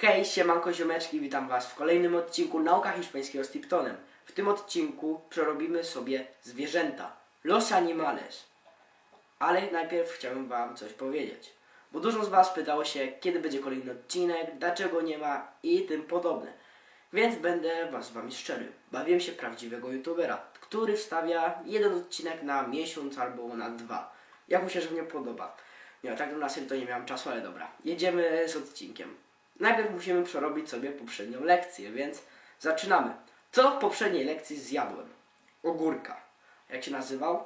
Hej, siemanko ziomeczki, witam was w kolejnym odcinku Nauka Hiszpańskiego z Tiptonem. W tym odcinku przerobimy sobie zwierzęta. Los animales. Ale najpierw chciałbym wam coś powiedzieć. Bo dużo z was pytało się, kiedy będzie kolejny odcinek, dlaczego nie ma i tym podobne. Więc będę was z wami szczery. Bawiłem się prawdziwego youtubera, który wstawia jeden odcinek na miesiąc albo na dwa. Jak mu się żywnie podoba. Nie, tak na serio to nie miałem czasu, ale dobra. Jedziemy z odcinkiem. Najpierw musimy przerobić sobie poprzednią lekcję, więc zaczynamy. Co w poprzedniej lekcji zjadłem? Ogórka. Jak się nazywał?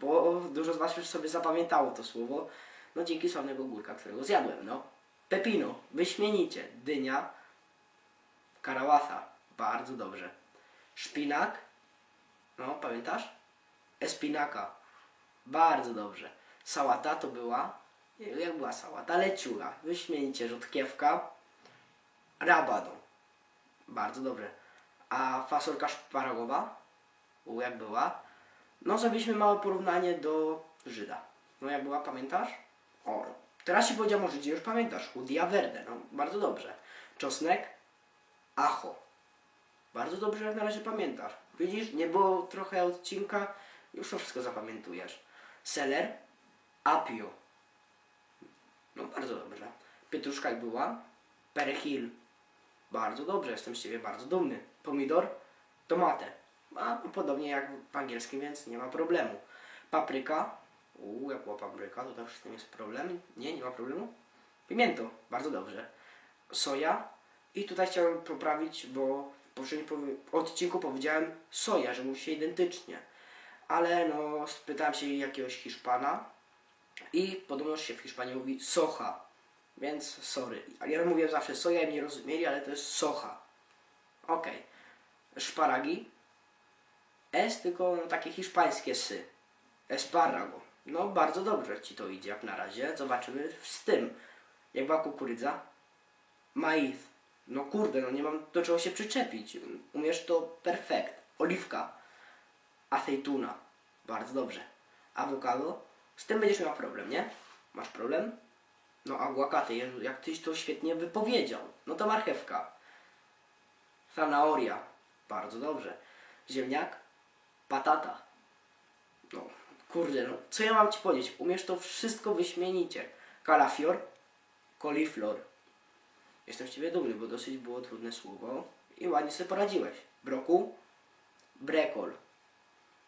Bo dużo z Was już sobie zapamiętało to słowo. No dzięki sławnego ogórka, którego zjadłem, no. Pepino, wyśmienicie. Dynia, karawasa, bardzo dobrze. Szpinak, no pamiętasz? Espinaka, bardzo dobrze. Sałata to była, jak była sałata? Leciura, wyśmienicie. Rzodkiewka, rabado, bardzo dobrze. A fasolka szparagowa, u jak była? No zrobiliśmy małe porównanie do Żyda. No jak była, pamiętasz? O, teraz się powiedział o Żydzie, już pamiętasz. Judia verde, no bardzo dobrze. Czosnek, ajo. Bardzo dobrze jak na razie pamiętasz. Widzisz, nie było trochę odcinka, już to wszystko zapamiętujesz. Seler, apio. No bardzo dobrze. Pietruszka jak była. Perejil. Bardzo dobrze, jestem z Ciebie bardzo dumny. Pomidor, tomatę. A podobnie jak w angielskim, więc nie ma problemu. Papryka. Uuu, jak była papryka, to też z tym jest problem. Nie, nie ma problemu. Pimiento, bardzo dobrze. Soja. I tutaj chciałem poprawić, bo w poprzednim odcinku powiedziałem soja, że musi się identycznie. Ale no, spytałem się jakiegoś Hiszpana i podobno się w Hiszpanii mówi socha. Więc sorry. Ja mówię zawsze soja i mnie rozumieli, ale to jest socha. Okej. Szparagi. S, tylko no, takie hiszpańskie sy. Esparago. No bardzo dobrze ci to idzie jak na razie. Zobaczymy z tym. Jak była kukurydza? Maiz. No kurde, no nie mam do czego się przyczepić. Umiesz to perfekt. Oliwka. Aceituna. Bardzo dobrze. Awokado. Z tym będziesz miał problem, nie? Masz problem? No aguacate, Jezu, jak tyś to świetnie wypowiedział. No to marchewka. Zanahoria. Bardzo dobrze. Ziemniak. Patata. No, kurde, no co ja mam ci powiedzieć? Umiesz to wszystko wyśmienicie. Kalafior. Koliflor. Jestem z ciebie dumny, bo dosyć było trudne słowo i ładnie sobie poradziłeś. Broku. Brekol.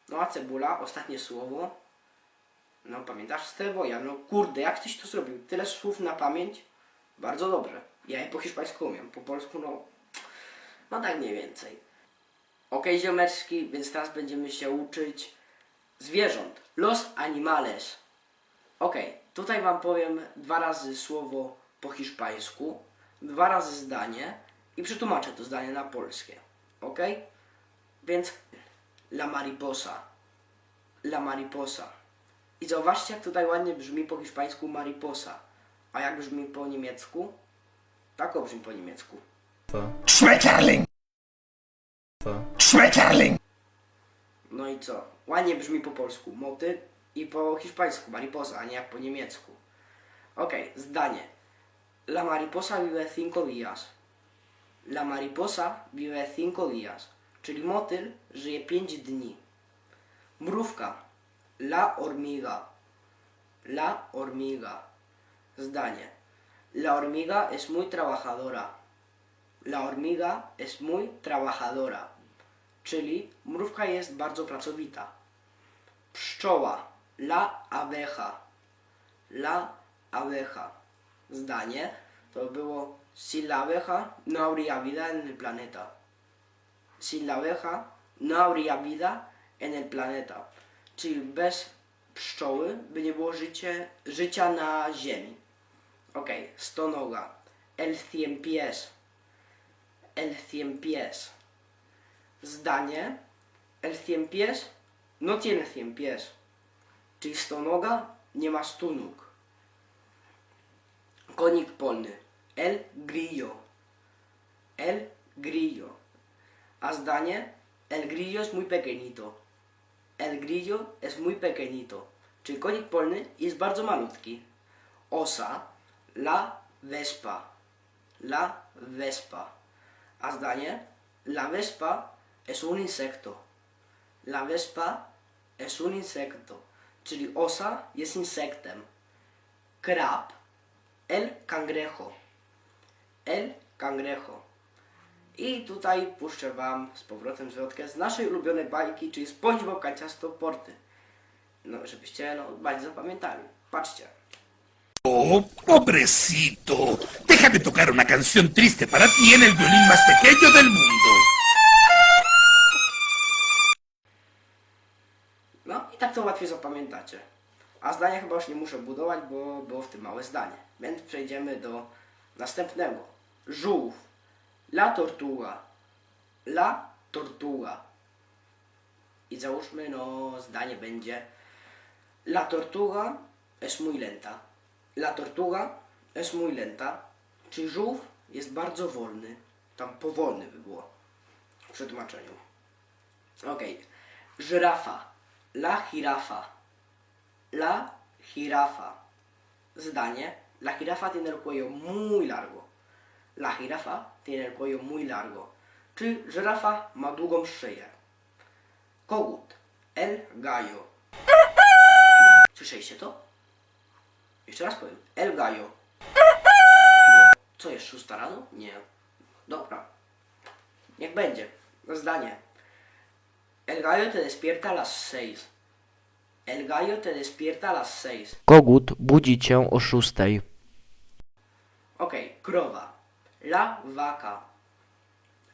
No a cebula, ostatnie słowo. No pamiętasz Stewoja? No kurde, jak tyś to zrobił? Tyle słów na pamięć? Bardzo dobrze. Ja je po hiszpańsku umiem, po polsku no... No tak mniej więcej. Okej ziomeczki, więc teraz będziemy się uczyć zwierząt. Los animales. Okej, tutaj wam powiem dwa razy słowo po hiszpańsku, dwa razy zdanie i przetłumaczę to zdanie na polskie. Okej? Więc la mariposa. La mariposa. I zauważcie, jak tutaj ładnie brzmi po hiszpańsku mariposa. A jak brzmi po niemiecku? Tak o brzmi po niemiecku. Schmetterling! Schmetterling! No i co? Ładnie brzmi po polsku motyl i po hiszpańsku mariposa, a nie jak po niemiecku. Okej, zdanie. La mariposa vive cinco días. La mariposa vive cinco días. Czyli motyl żyje 5 dni. Mrówka. La hormiga. La hormiga. Zdanie. La hormiga es muy trabajadora. La hormiga es muy trabajadora. Czyli mrówka jest bardzo pracowita. Pszczoła. La abeja. La abeja. Zdanie to było Sin la abeja no habría vida en el planeta. Sin la abeja no habría vida en el planeta. Czyli bez pszczoły by nie było życie, życia na ziemi. Ok, stonoga. Cien pies. Zdanie. El pies no tiene cien pies. Czyli stonoga nie ma stu nóg. Konik polny. El grillo. El grillo. A zdanie. El grillo es muy pequeñito. El grillo es muy pequeñito. Czyli konik polny jest bardzo malutki. Osa. La vespa. La Vespa. A zdanie? La Vespa es un insecto. La Vespa es un insecto. Czyli osa jest insektem. Krab. El cangrejo. El cangrejo. I tutaj puszczę Wam z powrotem zwrotkę z naszej ulubionej bajki, czyli SpongeBob Kanciasto Porty. No, żebyście no, bardziej zapamiętali. Patrzcie. Oh, pobrecito. Déjame tocar una canción triste para ti en el violín más pequeño del mundo. No i tak to łatwiej zapamiętacie. A zdania chyba już nie muszę budować, bo było w tym małe zdanie. Więc przejdziemy do następnego. Żółw. La tortuga. La tortuga. I załóżmy, no, zdanie będzie La tortuga es muy lenta. La tortuga es muy lenta. Czyli żółw jest bardzo wolny. Tam powolny by było w przetłumaczeniu. Okej. Żyrafa. La jirafa. La jirafa. Zdanie. La jirafa tiene el cuello muy largo. La jirafa tiene el cuello muy largo. Czy żyrafa ma długą szyję? Kogut. El gallo. Słyszeliście to? Jeszcze raz powiem. El gallo. Co jest szósta rano? Nie. Dobra. Niech będzie. Zdanie. El gallo te despierta a las seis. El gallo te despierta a las seis. Kogut budzi cię o szóstej. Okej, krowa. La vaca.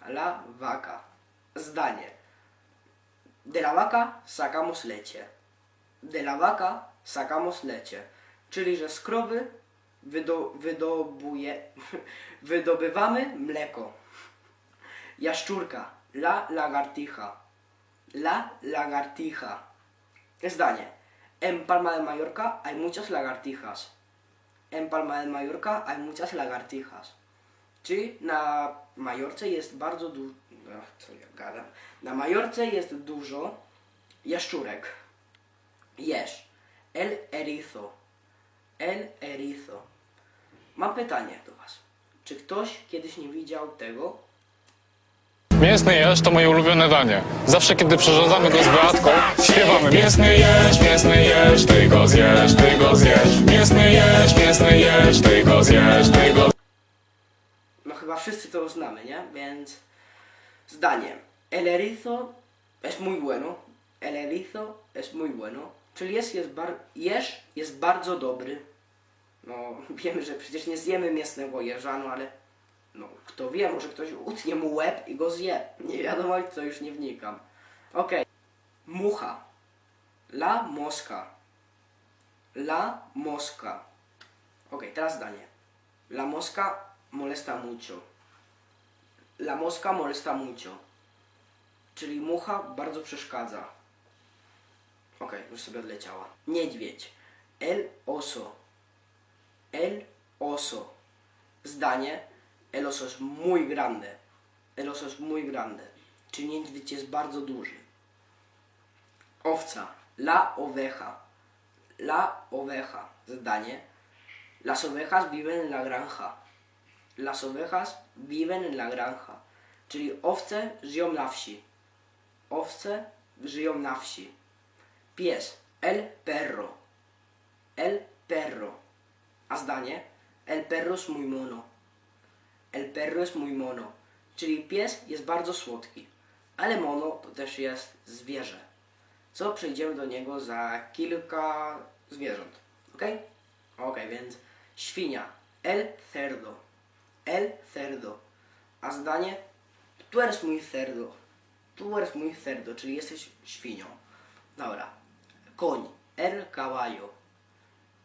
La vaca. Zdanie. De la vaca sacamos leche. De la vaca sacamos leche. Czyli, że z krowy wydo, wydobuje, wydobywamy mleko. Jaszczurka. La lagartija. La lagartija. Zdanie. En Palma de Mallorca hay muchas lagartijas. En Palma de Mallorca hay muchas lagartijas. Czyli na Majorce jest bardzo dużo. Co ja gadam? Na Majorce jest dużo jaszczurek. Jesz. El erizo. El erizo. Mam pytanie do Was. Czy ktoś kiedyś nie widział tego? Mięsny jeż to moje ulubione danie. Zawsze kiedy przyrządzamy go z Beatką, śpiewamy Mięsny jeż, mięsny jeż, ty go zjesz, ty go zjesz Mięsny jeż, mięsny jeż, ty go zjesz, ty go No wszyscy to znamy, nie? Więc zdanie. El erizo es muy bueno. El erizo es muy bueno. Czyli jest, jest bar- jeż jest bardzo dobry. No wiemy, że przecież nie zjemy mięsnego jeża, no ale no kto wie, może ktoś utnie mu łeb i go zje. Nie wiadomo, to już nie wnikam. Okej. Mucha. La mosca. La mosca. Okej, teraz zdanie. La mosca molesta mucho. La mosca molesta mucho. Czyli mucha bardzo przeszkadza. Okej, już sobie odleciała. Niedźwiedź. El oso. El oso. Zdanie. El oso es muy grande. El oso es muy grande. Czyli niedźwiedź jest bardzo duży. Owca. La oveja. La oveja. Zdanie. Las ovejas viven en la granja. Las ovejas viven en la granja. Czyli owce żyją na wsi. Owce żyją na wsi. Pies. El perro. El perro. A zdanie? El perro es muy mono. El perro es muy mono. Czyli pies jest bardzo słodki. Ale mono to też jest zwierzę. Co przejdziemy do niego za kilka zwierząt. Ok? Ok, więc świnia. El cerdo. El cerdo. A zdanie? Tu eres muy cerdo. Tu eres muy cerdo, czyli jesteś świnią. Dobra. Koń. El caballo.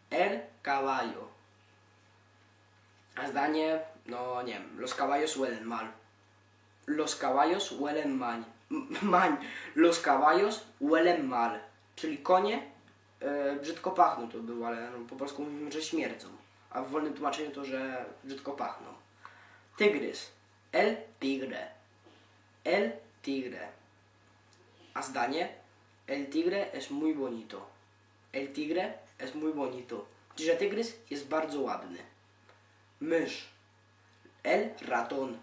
El caballo. A zdanie, no nie wiem, los caballos huelen mal. Los caballos huelen mal. Mań. Los caballos huelen mal. Czyli konie e, brzydko pachną to było, ale no, po polsku mówimy, że śmierdzą. A w wolnym tłumaczeniu to, że brzydko pachną. Tygrys. El tigre. El tigre. A zdanie? El tigre es muy bonito. El tigre es muy bonito. Czyli że tygrys jest bardzo ładny. Mysz. El raton.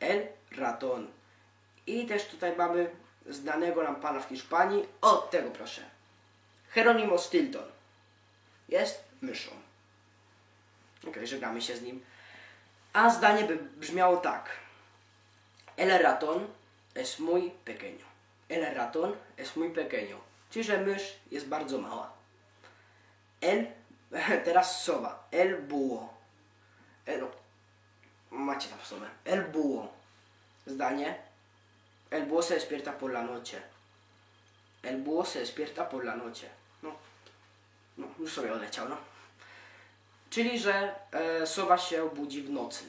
El raton. I też tutaj mamy znanego nam pana w Hiszpanii. O, tego proszę. Jeronimo Stilton. Jest myszą. Okej, żegnamy się z nim. A zdanie by brzmiało tak. El ratón es muy pequeño. El ratón es muy pequeño. Czyli, że mysz jest bardzo mała. El, teraz sowa. El búho. El, macie tam sowę. El búho. Zdanie. El búho se despierta por la noche. El búho se despierta por la noche. No, no już sobie odleciał, no. Czyli, że e, sowa się budzi w nocy.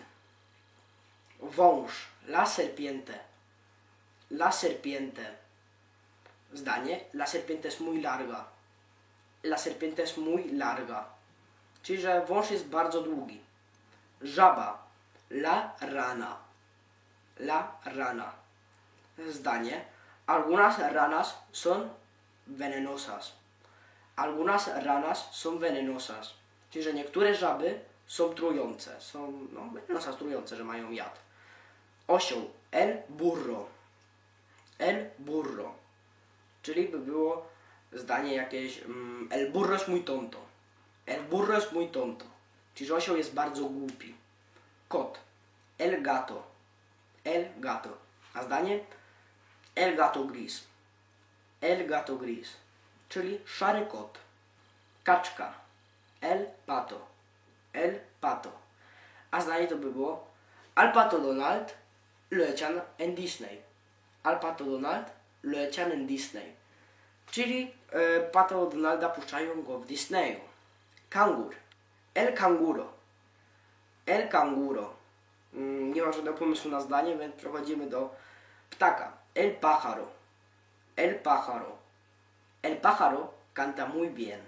Wąż, la serpiente. La serpiente. Zdanie, la serpiente es muy larga. La serpiente es muy larga. Czyli, że wąż jest bardzo długi. Żaba, la rana. La rana. Zdanie, algunas ranas son venenosas. Algunas ranas son venenosas. Czyli, że niektóre żaby są trujące. Są, no, venenosas trujące, że mają jad. Osioł. El burro. El burro. Czyli by było zdanie jakieś mm, El burro es muy tonto. El burro es muy tonto. Czyli, że osioł jest bardzo głupi. Kot. El gato. El gato. A zdanie? El gato gris. El gato gris. Czyli szary kot. Kaczka. El pato. El pato. A zdanie to by było Al pato Donald lo echan en Disney. Al pato Donald lo echan en Disney. Czyli e, pato Donalda puszczają go w Disneyu. Kangur. El canguro. El canguro. Mm, nie mam żadnego pomysłu na zdanie, więc przechodzimy do ptaka. El pájaro. El pájaro. El pájaro canta muy bien.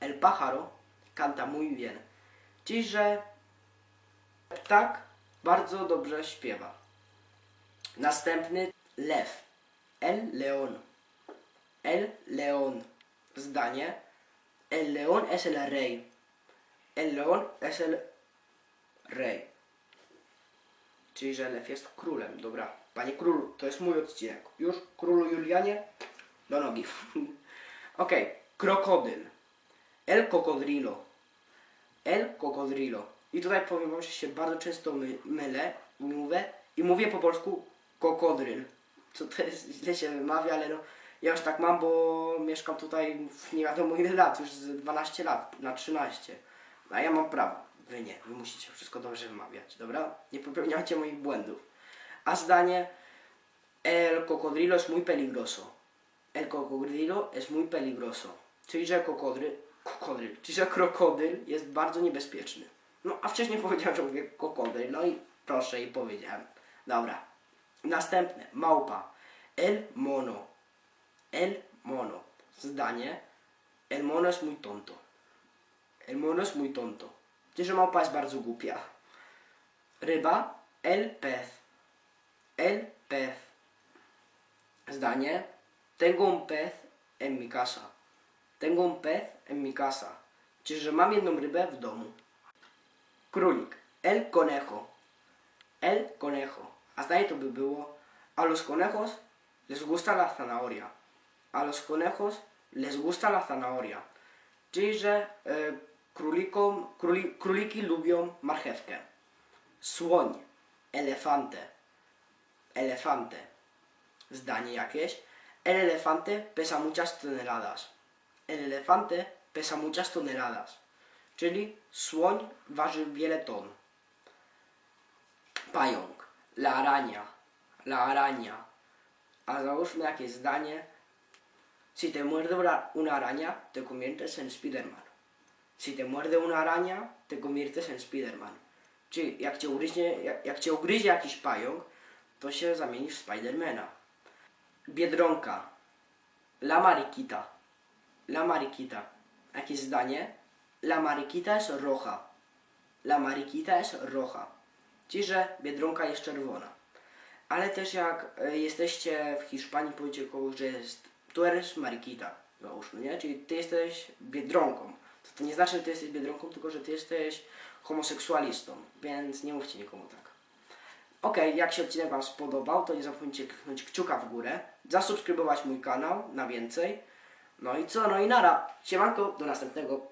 El pájaro canta muy bien. Czyli, że ptak bardzo dobrze śpiewa. Następny lew. El león. El león. Zdanie. El león es el rey. El león es el rey. Czyli, że lew jest królem. Dobra. Panie królu, to jest mój odcinek. Już, królu Julianie, do nogi. Okej, krokodyl. El cocodrilo. El cocodrilo. I tutaj powiem wam, że się bardzo często my, mylę i mówię, i mówię po polsku kokodryl. Co to jest, źle się wymawia, ale no, ja już tak mam, bo mieszkam tutaj w nie wiadomo ile lat, już z 12 lat, na 13. A ja mam prawo. Wy nie, wy musicie wszystko dobrze wymawiać, dobra? Nie popełniajcie moich błędów. A zdanie El cocodrilo es muy peligroso. El cocodrilo es muy peligroso. Czyli, że kokodry, kokodryl, czyli, że krokodyl jest bardzo niebezpieczny. No, a wcześniej powiedziałem, że mówię kokodryl, no i proszę i powiedziałem. Dobra. Następne, małpa. El mono. El mono. Zdanie. El mono es muy tonto. El mono es muy tonto. Czyli, że małpa jest bardzo głupia. Ryba. El pez. El pez. Zdanie. Tengo un pez en mi casa. Tengo un pez en mi casa. Czyli, że mam jedną rybę w domu. Królik. El conejo. El conejo. A to by było A los conejos les gusta la zanahoria. A los conejos les gusta la zanahoria. Czyli, że e, królikom, króli, króliki lubią marchewkę. Słoń. Elefante. Elefante. Zdanie jakieś. El elefante pesa muchas toneladas. El elefante pesa muchas toneladas. Czyli słoń waży wiele ton. Pająk. La araña. La araña. A załóżmy jakieś zdanie. Si te muerde una- araña, te conviertes en Spiderman. Si te muerde una araña, te conviertes en Spiderman. Czyli jak cię ugryzie, jak, jak cię ugryzie jakiś pająk, to się zamienisz w Spidermana. Biedronka. La mariquita. La mariquita. Jakieś zdanie? La mariquita es roja. La mariquita es roja. Czyli, że biedronka jest czerwona. Ale też jak e, jesteście w Hiszpanii, powiecie komuś, że jest tu eres mariquita. Załóżmy, nie? Czyli ty jesteś biedronką. To, to nie znaczy, że ty jesteś biedronką, tylko że ty jesteś homoseksualistą, więc nie mówcie nikomu tak. Okej, jak się odcinek Wam spodobał, to nie zapomnijcie kliknąć kciuka w górę, zasubskrybować mój kanał na więcej. No i co, no i nara. Siemanko, do następnego